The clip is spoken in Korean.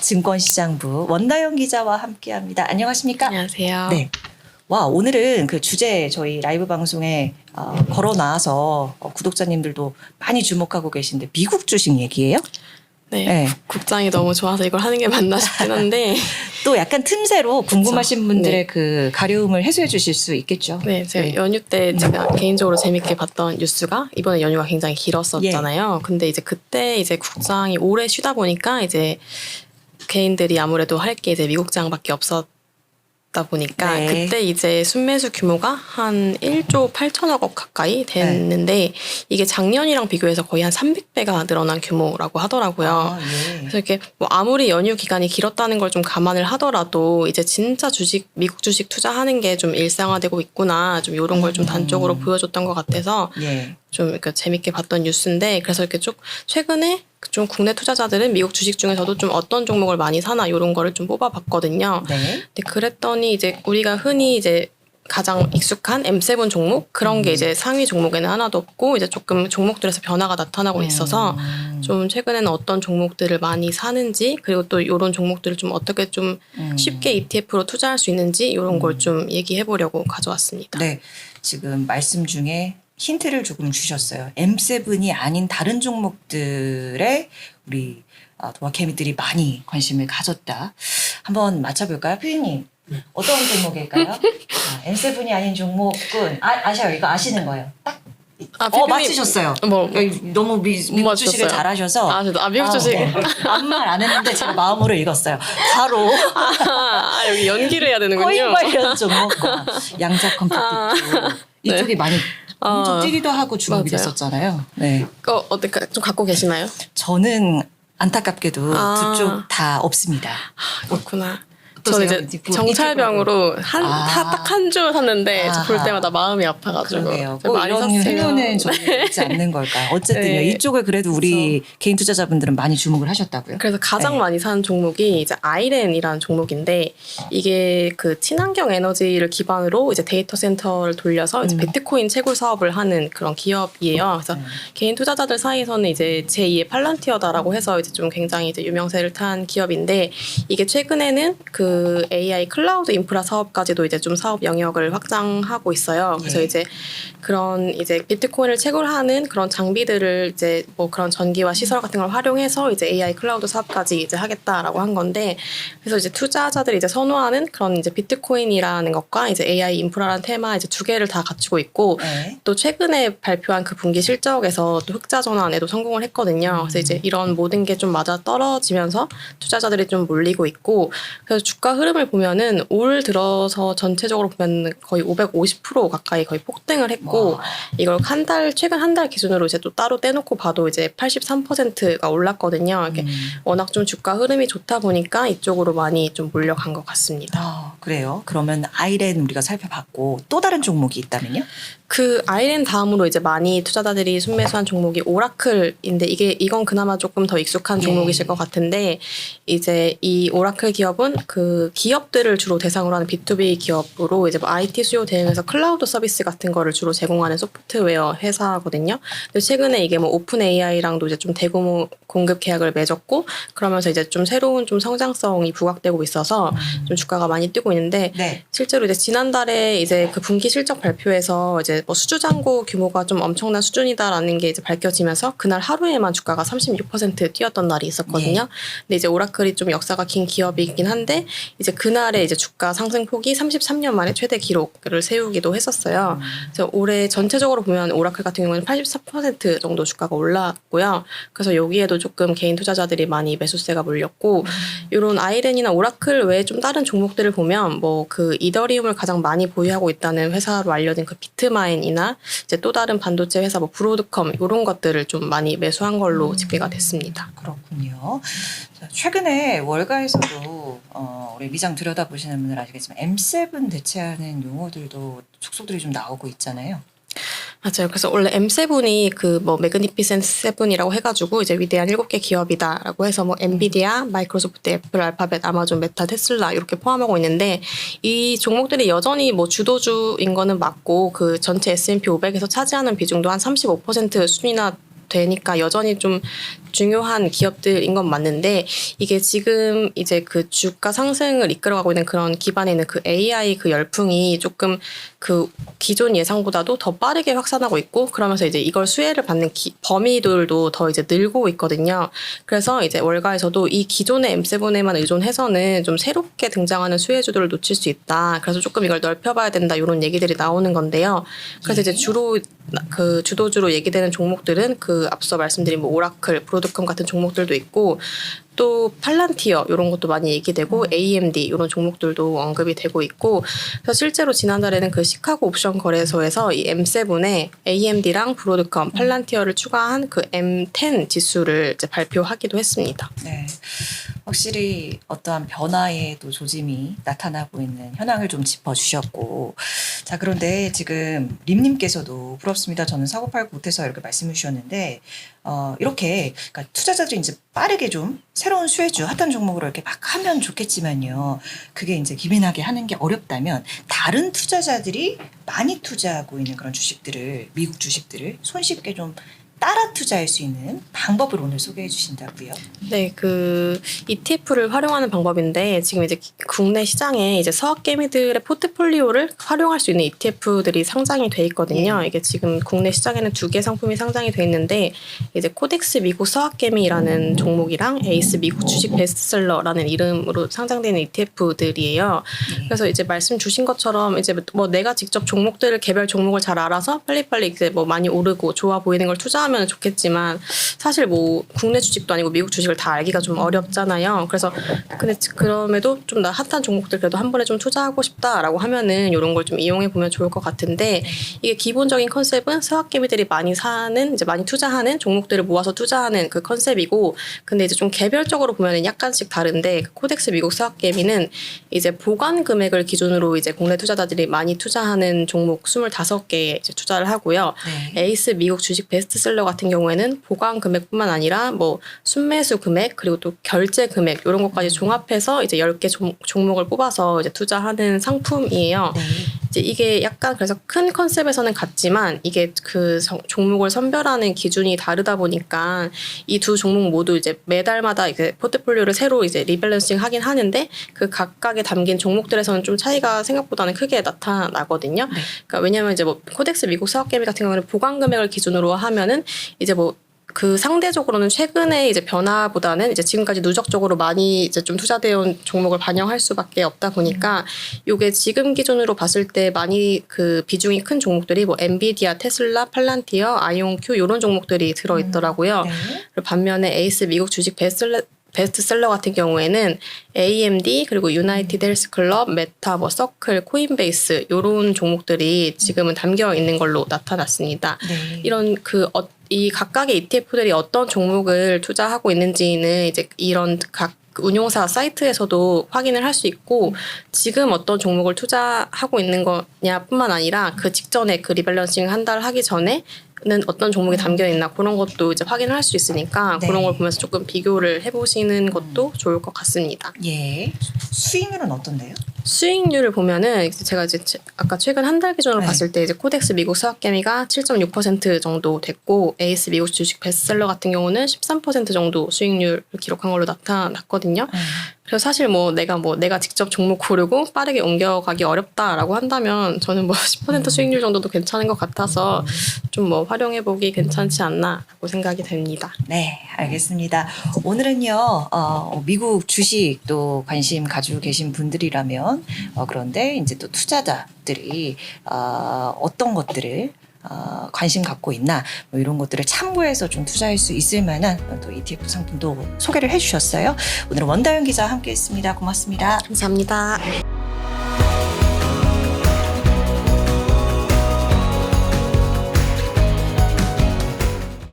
증권시장부 원다영 기자와 함께합니다. 안녕하십니까? 안녕하세요. 네. 와 오늘은 그 주제 저희 라이브 방송에 어, 걸어 놔서 어, 구독자님들도 많이 주목하고 계신데 미국 주식 얘기예요? 네. 네. 국장이 너무 좋아서 이걸 하는 게 맞나 싶긴 한데, 또 약간 틈새로 궁금하신 그쵸. 분들의 네. 그 가려움을 해소해 주실 수 있겠죠. 네, 제가 네. 연휴 때 제가 개인적으로 재밌게 봤던 뉴스가 이번에 연휴가 굉장히 길었었잖아요. 예. 근데 이제 그때 이제 국장이 오래 쉬다 보니까 이제 개인들이 아무래도 할 게 이제 미국장밖에 없었 다 보니까 네. 그때 이제 순매수 규모가 한 1조 8천억 원 가까이 됐는데 네. 이게 작년이랑 비교해서 거의 한 300배가 늘어난 규모라고 하더라고요. 아, 예. 그래서 이렇게 뭐 아무리 연휴 기간이 길었다는 걸 좀 감안을 하더라도 이제 진짜 주식 미국 주식 투자하는 게 좀 일상화되고 있구나 좀 이런 걸좀 음. 단적으로 보여줬던 것 같아서 예. 좀 이렇게 재밌게 봤던 뉴스인데 그래서 이렇게 쭉 최근에 좀 국내 투자자들은 미국 주식 중에서도 좀 어떤 종목을 많이 사나 이런 거를 좀 뽑아봤거든요. 네. 근데 그랬더니 이제 우리가 흔히 이제 가장 익숙한 M7 종목 그런 게 음. 이제 상위 종목에는 하나도 없고 이제 조금 종목들에서 변화가 나타나고 있어서 음. 좀 최근에는 어떤 종목들을 많이 사는지 그리고 또 이런 종목들을 좀 어떻게 좀 음. 쉽게 ETF로 투자할 수 있는지 이런 걸 좀 얘기해 보려고 가져왔습니다. 네. 지금 말씀 중에 힌트를 조금 주셨어요. M7이 아닌 다른 종목들에 우리 아, 도마개미들이 많이 관심을 가졌다. 한번 맞춰볼까요, 표현님? 어떤 종목일까요? 아, M7이 아닌 종목은 아, 아셔요. 이거 아시는 거예요. 딱. 아, 어 맞히셨어요. 뭐, 여기 너무 미, 미국 못 주식을. 잘하셔서 아, 저도- 아, 미국 주식. 아무 말 안 했는데 제가 마음으로 읽었어요. 바로 아, 여기 연기를 해야 되는군요. 코인 관련 종목과 양자 컴퓨터 아, 이쪽이 많이 엄청 어, 뛰기도 하고 주목이 맞아요. 됐었잖아요. 네. 어, 어떻게 좀 갖고 계시나요? 저는 안타깝게도 아. 두 쪽 다 없습니다. 그렇구나. 저는 이제 이쪽- 정찰병으로 한 아. 딱 한 줄 샀는데 아하. 볼 때마다 마음이 아파가지고 그러게요. 좀꼭 많이 이런 샀어요. 행운은 좀 있지 않는 걸까요? 어쨌든요. 네. 이쪽을 그래도 우리 개인 투자자분들은 많이 주목을 하셨다고요. 그래서 가장 네. 많이 산 종목이 이제 아이렌이라는 종목인데 이게 그 친환경 에너지를 기반으로 이제 데이터 센터를 돌려서 이제 음. 비트코인 채굴 사업을 하는 그런 기업이에요. 그래서 네. 개인 투자자들 사이에서는 이제 제2의 팔란티어다라고 해서 이제 좀 굉장히 이제 유명세를 탄 기업인데 이게 최근에는 그 AI 클라우드 인프라 사업까지도 이제 좀 사업 영역을 확장하고 있어요. 그래서 예. 이제 그런 이제 비트코인을 채굴하는 그런 장비들을 이제 뭐 그런 전기와 시설 같은 걸 활용해서 이제 AI 클라우드 사업까지 이제 하겠다라고 한 건데 그래서 이제 투자자들이 이제 선호하는 그런 이제 비트코인이라는 것과 이제 AI 인프라라는 테마 이제 두 개를 다 갖추고 있고 네. 또 최근에 발표한 그 분기 실적에서 또 흑자 전환에도 성공을 했거든요. 그래서 이제 이런 모든 게 좀 맞아 떨어지면서 투자자들이 좀 몰리고 있고 그래서 주가 흐름을 보면은 올 들어서 전체적으로 보면 거의 550% 가까이 거의 폭등을 했고 와. 이걸 한 달 최근 한 달 기준으로 이제 또 따로 떼놓고 봐도 이제 83%가 올랐거든요. 이렇게 음. 워낙 좀 주가 흐름이 좋다 보니까 이쪽으로 많이 좀 몰려간 것 같습니다. 아, 그래요. 그러면 아이렌 우리가 살펴봤고 또 다른 종목이 있다면요? 그 아이렌 다음으로 이제 많이 투자자들이 순매수한 종목이 오라클인데 이게 이건 그나마 조금 더 익숙한 네. 종목이실 것 같은데 이제 이 오라클 기업은 그 기업들을 주로 대상으로 하는 B2B 기업으로 이제 뭐 IT 수요 대응해서 클라우드 서비스 같은 거를 주로 제공하는 소프트웨어 회사거든요. 근데 최근에 이게 뭐 오픈 AI랑도 이제 좀 대규모 공급 계약을 맺었고 그러면서 이제 좀 새로운 좀 성장성이 부각되고 있어서 좀 주가가 많이 뛰고 있는데 네. 실제로 이제 지난달에 이제 그 분기 실적 발표에서 이제 뭐 수주 잔고 규모가 좀 엄청난 수준이다라는 게 이제 밝혀지면서 그날 하루에만 주가가 36% 뛰었던 날이 있었거든요. 근데 이제 오라클이 좀 역사가 긴 기업이긴 한데 이제 그날에 이제 주가 상승폭이 33년 만에 최대 기록을 세우기도 했었어요. 그래서 올해 전체적으로 보면 오라클 같은 경우는 84% 정도 주가가 올랐고요. 그래서 여기에도 조금 개인 투자자들이 많이 매수세가 몰렸고 이런 아이렌이나 오라클 외에 좀 다른 종목들을 보면 뭐 그 이더리움을 가장 많이 보유하고 있다는 회사로 알려진 그 비트마 인이나 이제 또 다른 반도체 회사 뭐 브로드컴 이런 것들을 좀 많이 매수한 걸로 집계가 됐습니다. 그렇군요. 자, 최근에 월가에서도 어, 우리 미장 들여다 보시는 분들 아시겠지만 M7 대체하는 용어들도 속속들이 좀 나오고 있잖아요. 맞아요. 그래서 원래 M7이 그 뭐 매그니피센트 세븐이라고 해가지고 이제 위대한 일곱 개 기업이다라고 해서 뭐 엔비디아, 마이크로소프트, 애플, 알파벳, 아마존, 메타, 테슬라 이렇게 포함하고 있는데 이 종목들이 여전히 뭐 주도주인 거는 맞고 그 전체 S&P 500에서 차지하는 비중도 한 35% 수준이나 되니까 여전히 좀 중요한 기업들인 건 맞는데 이게 지금 이제 그 주가 상승을 이끌어가고 있는 그런 기반에 있는 그 AI 그 열풍이 조금 그 기존 예상보다도 더 빠르게 확산하고 있고 그러면서 이제 이걸 수혜를 받는 기- 범위들도 더 이제 늘고 있거든요. 그래서 이제 월가에서도 이 기존의 M7에만 의존해서는 좀 새롭게 등장하는 수혜주들을 놓칠 수 있다. 그래서 조금 이걸 넓혀봐야 된다. 이런 얘기들이 나오는 건데요. 그래서 예. 이제 주로 나- 그 주도주로 얘기되는 종목들은 그 앞서 말씀드린 뭐 오라클, 브로드컴 같은 종목들도 있고 또 팔란티어 이런 것도 많이 얘기되고 AMD 이런 종목들도 언급이 되고 있고 그래서 실제로 지난달에는 그 시카고 옵션 거래소에서 이 M7에 AMD랑 브로드컴, 팔란티어를 추가한 그 M10 지수를 이제 발표하기도 했습니다. 네. 확실히 어떠한 변화의 또 조짐이 나타나고 있는 현황을 좀 짚어주셨고. 자, 그런데 지금 림님께서도 부럽습니다. 저는 사고 팔고 못해서 이렇게 말씀해 주셨는데, 어, 이렇게 그러니까 투자자들이 이제 빠르게 좀 새로운 수혜주, 핫한 종목으로 이렇게 막 하면 좋겠지만요. 그게 이제 기민하게 하는 게 어렵다면 다른 투자자들이 많이 투자하고 있는 그런 주식들을, 미국 주식들을 손쉽게 좀 따라 투자할 수 있는 방법을 오늘 소개해 주신다고요. 네, 그 ETF를 활용하는 방법인데 지금 이제 국내 시장에 이제 서학 개미들의 포트폴리오를 활용할 수 있는 ETF들이 상장이 돼 있거든요. 예. 이게 지금 국내 시장에는 두 개 상품이 상장이 돼 있는데 이제 코덱스 미국 서학 개미라는 종목이랑 에이스 미국 주식 베스트셀러라는 이름으로 상장되는 ETF들이에요. 그래서 이제 말씀 주신 것처럼 이제 뭐 내가 직접 종목들을 개별 종목을 잘 알아서 빨리빨리 이제 뭐 많이 오르고 좋아 보이는 걸 투자하면 좋겠지만 사실 뭐 국내 주식도 아니고 미국 주식을 다 알기가 좀 어렵잖아요. 그래서 근데 그럼에도 좀 나 핫한 종목들 그래도 한 번에 좀 투자하고 싶다라고 하면은 이런 걸 좀 이용해 보면 좋을 것 같은데 이게 기본적인 컨셉은 서학개미들이 많이 사는 이제 많이 투자하는 종목들을 모아서 투자하는 그 컨셉이고 근데 이제 좀 개별적으로 보면은 약간씩 다른데 그 코덱스 미국 서학개미는 이제 보관 금액을 기준으로 이제 국내 투자자들이 많이 투자하는 종목 25개에 이제 투자를 하고요. 네. 에이스 미국 주식 베스트셀러 같은 경우에는 보관 금액뿐만 아니라 뭐 순매수 금액 그리고 또 결제 금액 이런 것까지 종합해서 이제 10개 종, 종목을 뽑아서 이제 투자하는 상품이에요. 네. 이제 이게 약간 그래서 큰 컨셉에서는 같지만 이게 그 성- 종목을 선별하는 기준이 다르다 보니까 이 두 종목 모두 이제 매달마다 이제 포트폴리오를 새로 이제 리밸런싱 하긴 하는데 그 각각에 담긴 종목들에서는 좀 차이가 생각보다는 크게 나타나거든요. 네. 그러니까 왜냐하면 이제 뭐 코덱스 미국 사업개미 같은 경우는 보관 금액을 기준으로 하면은 이제 뭐 그 상대적으로는 최근에 이제 변화보다는 이제 지금까지 누적적으로 많이 이제 좀 투자되어 온 종목을 반영할 수밖에 없다 보니까 요게 지금 기준으로 봤을 때 많이 그 비중이 큰 종목들이 뭐 엔비디아, 테슬라, 팔란티어, 아이온큐 이런 종목들이 들어 있더라고요. 네. 그리고 반면에 에이스 미국 주식 베스트셀러, 베스트셀러 같은 경우에는 AMD 그리고 유나이티드 헬스클럽, 메타, 뭐 서클, 코인베이스 이런 종목들이 지금은 담겨 있는 걸로 나타났습니다. 네. 이런 그 어, 이 각각의 ETF들이 어떤 종목을 투자하고 있는지는 이제 이런 각 운용사 사이트에서도 확인을 할 수 있고 지금 어떤 종목을 투자하고 있는 거냐뿐만 아니라 그 직전에 그 리밸런싱 한 달 하기 전에 는 어떤 종목이 담겨 있나 그런 것도 이제 확인을 할 수 있으니까 네. 그런 걸 보면서 조금 비교를 해보시는 것도 좋을 것 같습니다. 예. 수익률은 어떤데요? 수익률을 보면은 이제 제가 이제 제- 아까 최근 한 달 기준으로 네. 봤을 때 이제 코덱스 미국 수학개미가 7.6% 정도 됐고 에이스 미국 주식 베스트셀러 같은 경우는 13% 정도 수익률을 기록한 걸로 나타났거든요. 네. 그래서 사실 뭐 내가 뭐 내가 직접 종목 고르고 빠르게 옮겨가기 어렵다라고 한다면 저는 뭐 10% 수익률 정도도 괜찮은 것 같아서 좀 뭐 활용해 보기 괜찮지 않나라고 생각이 됩니다. 네, 알겠습니다. 오늘은요, 어, 미국 주식도 관심 가지고 계신 분들이라면, 어, 그런데 이제 또 투자자들이, 어, 어떤 것들을 어, 관심 갖고 있나 뭐 이런 것들을 참고해서 좀 투자할 수 있을 만한 또 ETF 상품도 소개를 해주셨어요. 오늘 원다윤 기자와 함께했습니다. 고맙습니다. 감사합니다.